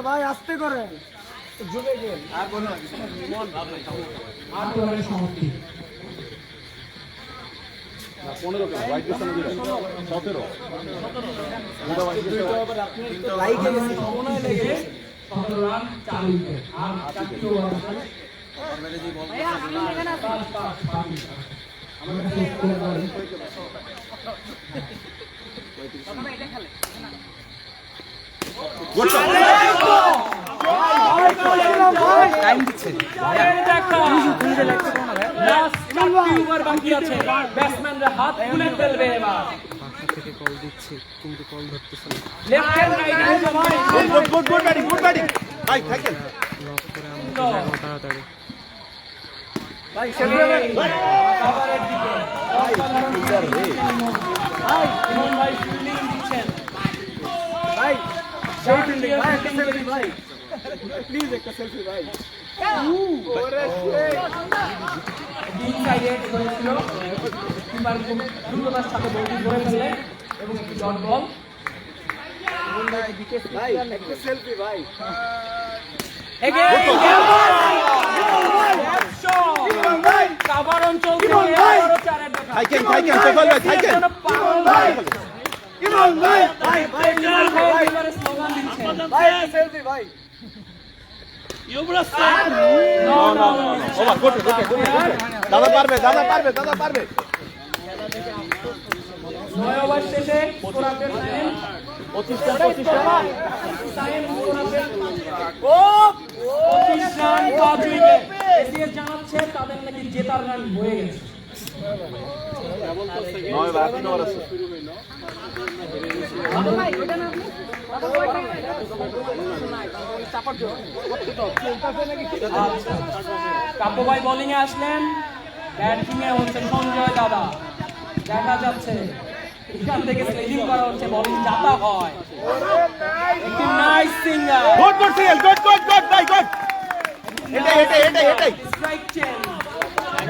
ভাই আস্তে করে। জুড়ে গেল আট ওভারের সমাপ্তি পনেরো সতেরো লেগে গেছে সতেরো রান চার উইকেট আর চারটি ওভার আছে পাঁচ পাঁচ পাঁচ উইকেট আমার কাছে টাইম দিচ্ছে ব্যাটসম্যানরা হাত খুলে ফেলবে এবার থেকে কল দিচ্ছে কিন্তু কল ধরতেছে না left hand right hand good good good batting good batting ভাই থাকেন লক করে আমরা তাড়াতাড়ি ভাই সেভেন কভারের দিকে ভাই ইমন ভাই ফিল্ডিং দিচ্ছেন ভাই সেই ফিল্ডিং ভাই একটা সেলফি ভাই প্লিজ একটা সেলফি ভাই ডিপ সাইডে করেছিল খুব দ্রুততার সাথে বলটি ধরে ফেলে এবং একটি ডট বল ভাই একটা সেলফি ভাই অঞ্চল থেকে আবারও চারের দেখা। থাকেন থাকেন তোফাল ভাই ভাই ইমন ভাই ভাই ভাই ভাই একটা সেলফি ভাই। No, no, no. ওভার গোটে গোটে গোটে দাদা পারবে দাদা পারবে দাদা পারবে। নয় ওভার শেষে পঁচিশটা পঁচিশটা সাইন স্কোর আপডেট পঁচিশ রান পাঁচ উইকেট এসিএস জানাচ্ছে তাদের নাকি জেতার রান হয়ে গেছে। নয় বার তিন ওভার আছে। কাব্য ভাই বোলিং এ আসলেন। ব্যাটিং এ হচ্ছে সঞ্জয় দাদা। দেখা যাচ্ছে এখান থেকে স্লেজিং করা হচ্ছে বলিং হয়। একটি নাইস সিঙ্গার গুড গুড সিএল গুড গুড গুড ভাই গুড এটাই এটাই এটাই এটাই strike change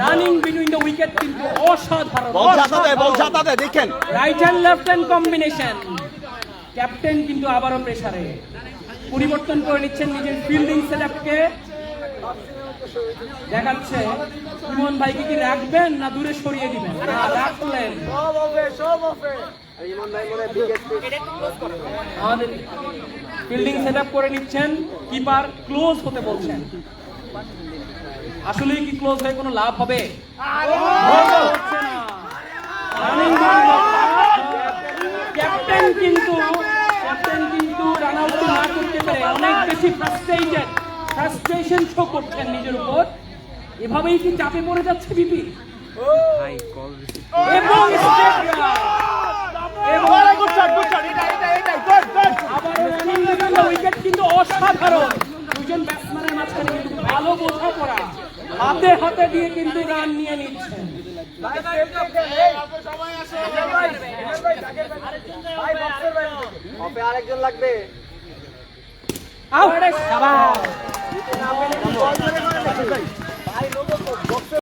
running between the wicket কিন্তু অসাধারণ। বল দেয় বল দেয় দেখেন। Right hand left hand combination captain কিন্তু আবারও প্রেসারে পরিবর্তন করে নিচ্ছেন নিজের ফিল্ডিং সেটআপকে দেখাচ্ছে ইমন ভাইকে কি রাখবেন না দূরে সরিয়ে দিবেন? রাখলেন। আমাদের ফিল্ডিং সেটআপ করে নিচ্ছেন কিপার ক্লোজ হতে বলছেন। আসলেই কি ক্লোজ হয়ে কোনো লাভ হবে? হচ্ছে না। ফ্রাস্ট্রেশন শো করছেন নিজের উপর এভাবেই কি চাপে পড়ে যাচ্ছে বিপি এবং উইকেট কিন্তু অসাধারণ দুজন ব্যাটসম্যানের মাঝখানে কিন্তু ভালো বোঝাপড়া হাতে হাতে দিয়ে কিন্তু রান নিয়ে নিচ্ছেন আরেকজন লাগবে আউট